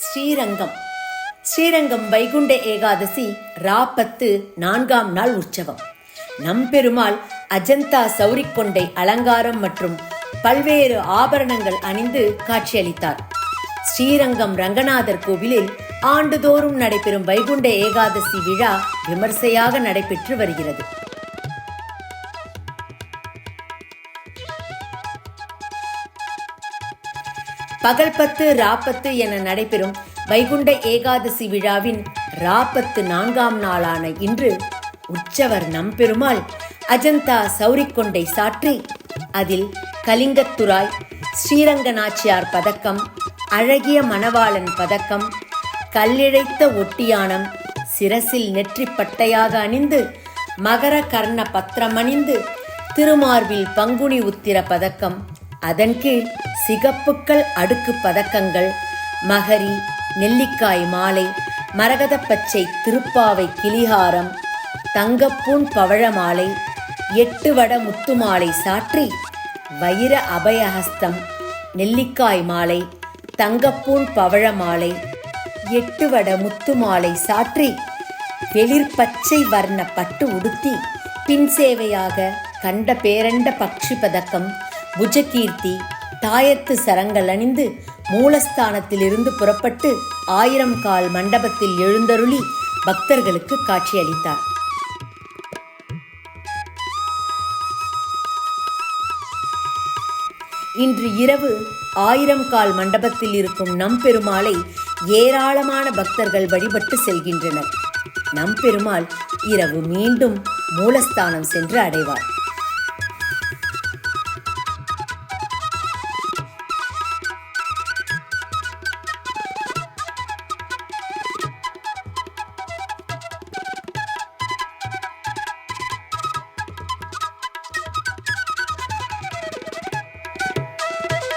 ஸ்ரீரங்கம். ஸ்ரீரங்கம் வைகுண்ட ஏகாதசி ராப்பத்து நான்காம் நாள் உற்சவம். நம்பெருமாள் அஜந்தா சௌரிக்கொண்டை அலங்காரம் மற்றும் பல்வேறு ஆபரணங்கள் அணிந்து காட்சியளித்தார். ஸ்ரீரங்கம் ரங்கநாதர் கோவிலில் ஆண்டுதோறும் நடைபெறும் வைகுண்ட ஏகாதசி விழா விமர்சையாக நடைபெற்று வருகிறது. பகல் பத்து ராப்பத்து என நடைபெறும் வைகுண்ட ஏகாதசி விழாவின் ராப்பத்து நான்காம் நாளான இன்று உற்சவர் நம்பெருமாள் அஜந்தா சௌரிக்கொண்டை சாற்றி அதில் கலிங்கத்துராய் ஸ்ரீரங்கநாச்சியார் பதக்கம் அழகிய மணவாளன் பதக்கம் கல்லிழைத்த ஒட்டியானம் சிரசில் நெற்றி பட்டையாக அணிந்து மகர கர்ண பத்திரமணிந்து திருமார்பில் பங்குனி உத்திர பதக்கம் அதன் கீழ் சிகப்புக்கள் அடுக்கு பதக்கங்கள் மகரி நெல்லிக்காய் மாலை மரகதப்பச்சை திருப்பாவை கிளிஹாரம் தங்கப்பூன் பவழ மாலை எட்டு வட முத்து மாலை சாற்றி வைர அபயஹஸ்தம் நெல்லிக்காய் மாலை தங்கப்பூன் பவழ மாலை எட்டு வட முத்து மாலை சாற்றி வெளிர் பச்சை வர்ண பட்டு உடுத்தி பின் சேவையாக கண்ட பேரண்ட பக்ஷி பதக்கம் புஜகீர்த்தி தாயத்து சரங்கள் அணிந்து மூலஸ்தானத்திலிருந்து புறப்பட்டு ஆயிரம் கால் மண்டபத்தில் எழுந்தருளி பக்தர்களுக்கு காட்சியளித்தார். இன்று இரவு ஆயிரம் கால் மண்டபத்தில் இருக்கும் நம்பெருமாளை ஏராளமான பக்தர்கள் வழிபட்டு செல்கின்றனர். நம்பெருமாள் இரவு மீண்டும் மூலஸ்தானம் சென்று அடைவார்.